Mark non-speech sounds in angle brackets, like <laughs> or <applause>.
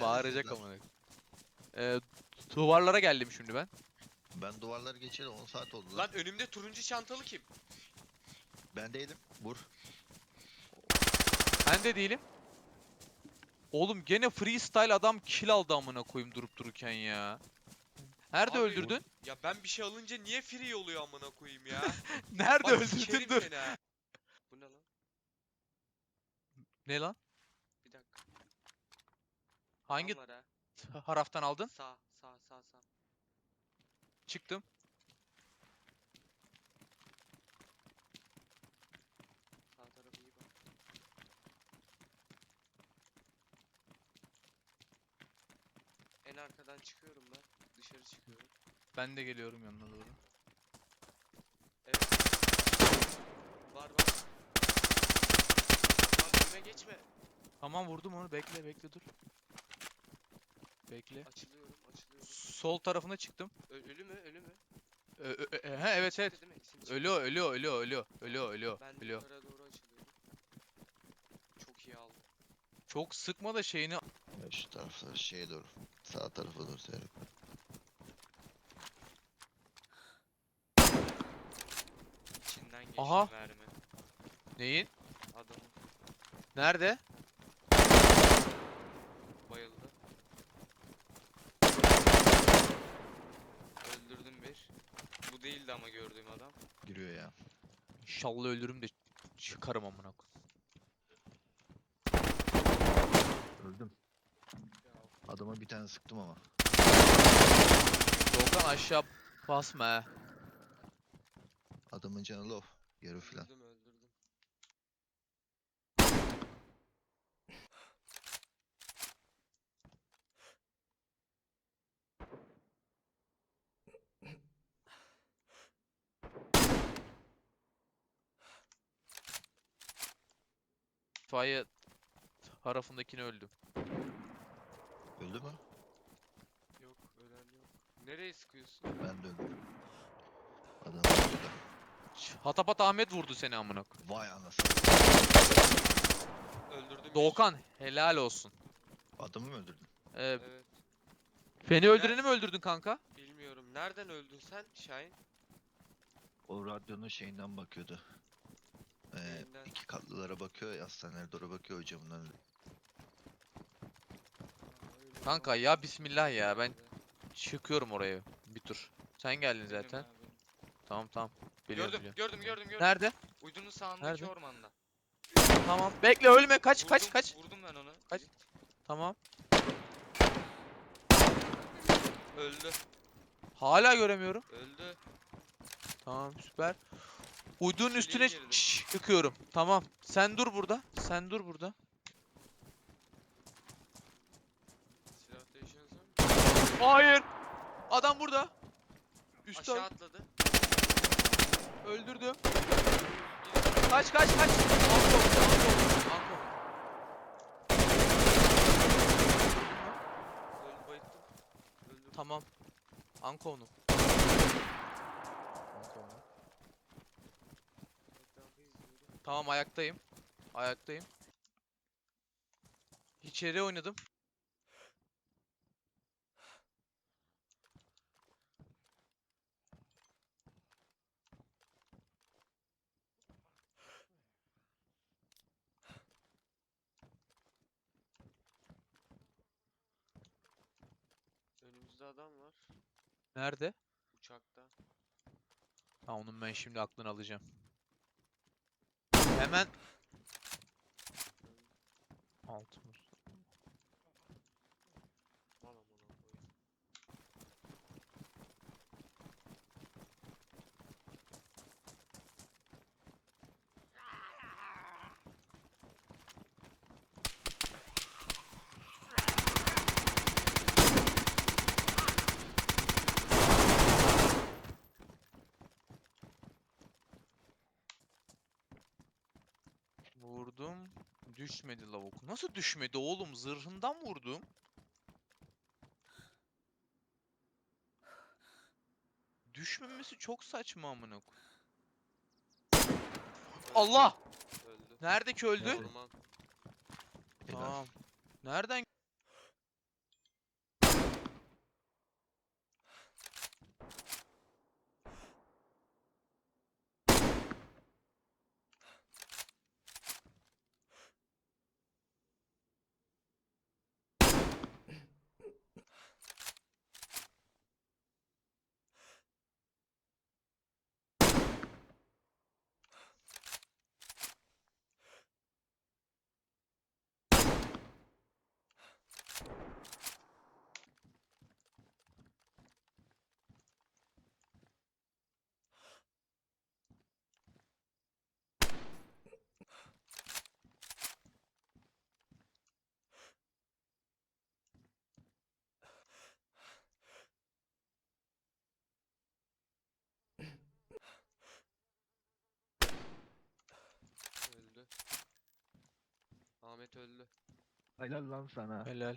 Bağıracak Neredesiniz lan? amına. Ee, duvarlara geldim şimdi ben. Ben duvarları geçeli 10 saat oldu lan. Lan önümde turuncu çantalı kim? Ben değilim. Vur. Ben de değilim. Oğlum gene freestyle adam kill aldı amına koyayım durup dururken ya. Nerede Abi, öldürdün? Ya ben bir şey alınca niye free oluyor amına koyayım ya? <laughs> Nerede Bak öldürdün sikerim dur. seni ha. Bu ne lan? Ne lan? Hangi ha. <laughs> taraftan aldın? Sağ sağ sağ sağ. Çıktım. Sağ tarafı iyi bak. En arkadan çıkıyorum ben. Dışarı çıkıyorum. Ben de geliyorum yanına doğru. Evet. Var var. Lan önüme geçme. Tamam vurdum onu. Bekle bekle dur. Bekle. Açılıyorum açılıyorum. Sol tarafına çıktım. Ö- ölü mü ölü mü? Ö- ö- ö- he, evet evet. Değil mi? İkisi çıktı. Ölüyor ölüyor ölüyor ölüyor. Ölüyor ölüyor. Ben Ölüyor. yukarı doğru açılıyorum. Çok iyi aldım. Çok sıkma da şeyini Ya şu taraflar şeye doğru. Sağ tarafa doğru seyret. İçinden geçti Aha. mermi. neyin? Adamın Nerede? bayıldı. Öldürdüm bir. Bu değildi ama gördüğüm adam. Giriyor ya. İnşallah ölürüm de çıkarım amına koyayım. Öldüm. Adama bir tane sıktım ama. Doğukan aşağı basma he. Adamın canı low. Yarı filan. Öldürdüm öldürdüm. İtfaiye tarafındakini öldüm. Öldü mü? Yok ölen yok. Nereye sıkıyorsun? Ben de öldüm. Adam öldü Hatapat Ahmet vurdu seni amına koyayım. Vay anasını. Öldürdüm bir. Doğukan helal olsun. Adamı mı öldürdün? Ee, Evet. beni öldüreni mi öldürdün kanka? Bilmiyorum. Nereden öldün sen Şahin? O radyonun şeyinden bakıyordu. Ee, iki katlılara bakıyor ya hastanelere doğru bakıyor. Aa, öyle Kanka ya bismillah ya ben çıkıyorum oraya bir tur. Sen geldin zaten. Tamam tamam. Biliyorum Gördüm, biliyorum. gördüm, gördüm, gördüm. Nerede? Uydunun sağındaki Nerede? ormanda. Tamam. Bekle ölme kaç kaç Vurdum, kaç. Vurdum ben onu. Kaç? Tamam. Öldü, Hala göremiyorum. öldü. Tamam süper. Uydunun üstüne çıkıyorum. Tamam. Sen dur burada. Sen dur burada. Silah. Hayır. Adam burada. Üstte Aşağı atladı. öldürdüm. Kaç kaç kaç. Anko, Anko, Anko. Öldü. Tamam. Anko onu. Anko onu. Etrafı izliyorum. Tamam ayaktayım. Ayaktayım. İçeri oynadım. Önümüzde adam var. Nerede? Uçakta. Ha onun ben şimdi aklını alacağım. Hemen altımız. Mal amına koyayım. Vurdum. Düşmedi lavuk. Nasıl düşmedi oğlum? Zırhından vurdum. Düşmemesi çok saçma amına Allah! Öldü. Nerede ki öldü? Orman. Tamam. Nereden? Öldü. Ahmet öldü. Helal lan sana. Helal.